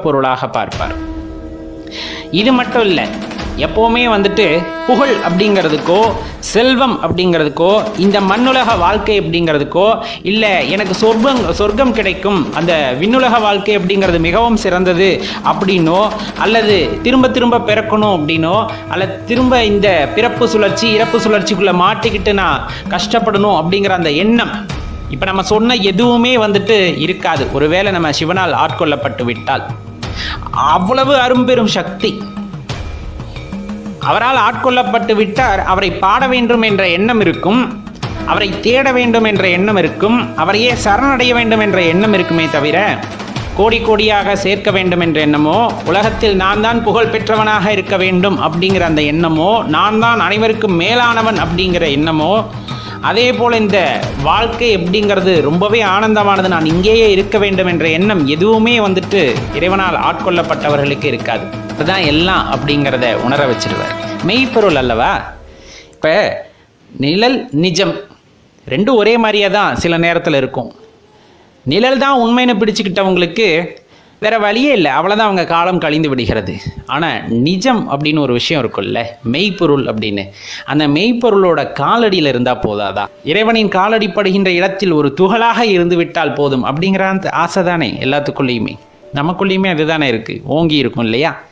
பொருளாக பார்ப்பார். இது மட்டும் இல்லை எப்போவுமே வந்துட்டு புகழ் அப்படிங்கிறதுக்கோ செல்வம் அப்படிங்கிறதுக்கோ இந்த மண்ணுலக வாழ்க்கை அப்படிங்கிறதுக்கோ இல்லை எனக்கு சொர்க்கம் சொர்க்கம் கிடைக்கும் அந்த விண்ணுலக வாழ்க்கை அப்படிங்கிறது மிகவும் சிறந்தது அப்படின்னோ அல்லது திரும்ப திரும்ப பிறக்கணும் அப்படின்னோ அல்லது திரும்ப இந்த பிறப்பு சுழற்சி இறப்பு சுழற்சிக்குள்ளே மாட்டிக்கிட்டு நான் கஷ்டப்படணும் அப்படிங்கிற அந்த எண்ணம் இப்போ நம்ம சொன்ன எதுவுமே வந்துட்டு இருக்காது. ஒருவேளை நம்ம சிவனால் ஆட்கொள்ளப்பட்டு விட்டால். அவ்வளவு அரும்பெரும் சக்தி. அவரால் ஆட்கொள்ளப்பட்டு விட்டார். அவரை பாட வேண்டும் என்ற எண்ணம் இருக்கும். அவரை தேட வேண்டும் என்ற எண்ணம் இருக்கும். அவரையே சரணடைய வேண்டும் என்ற எண்ணம் இருக்குமே தவிர கோடி கோடியாக சேர்க்க வேண்டும் என்ற எண்ணமோ உலகத்தில் நான் தான் புகழ் பெற்றவனாக இருக்க வேண்டும் அப்படிங்கிற அந்த எண்ணமோ நான் தான் அனைவருக்கும் மேலானவன் அப்படிங்கிற எண்ணமோ அதே போல் இந்த வாழ்க்கை எப்படிங்கிறது ரொம்பவே ஆனந்தமானது. நான் இங்கேயே இருக்க வேண்டும் என்ற எண்ணம் எதுவுமே வந்துட்டு இறைவனால் ஆட்கொள்ளப்பட்டவர்களுக்கு இருக்காது. அதுதான் எல்லாம் அப்படிங்கிறத உணர வச்சிருவார். மெய்ப்பொருள் அல்லவா? இப்போ நிழல் நிஜம் ரெண்டும் ஒரே மாதிரியே தான் சில நேரத்தில் இருக்கும். நிழல் தான் உண்மைன்னு பிடிச்சுக்கிட்டவங்களுக்கு வேற வழியே இல்லை. அவ்வளோதான் அவங்க காலம் கழிந்து விடுகிறது. ஆனால் நிஜம் அப்படின்னு ஒரு விஷயம் இருக்குல்ல மெய்ப்பொருள் அப்படின்னு. அந்த மெய்ப்பொருளோட காலடியில் இருந்தால் போதாதான் இறைவனின் காலடிப்படுகின்ற இடத்தில் ஒரு துகளாக இருந்து விட்டால் போதும் அப்படிங்கிற அந்த ஆசை தானே எல்லாத்துக்குள்ளேயுமே. நமக்குள்ளேயுமே அதுதானே இருக்குது ஓங்கி இருக்கும் இல்லையா?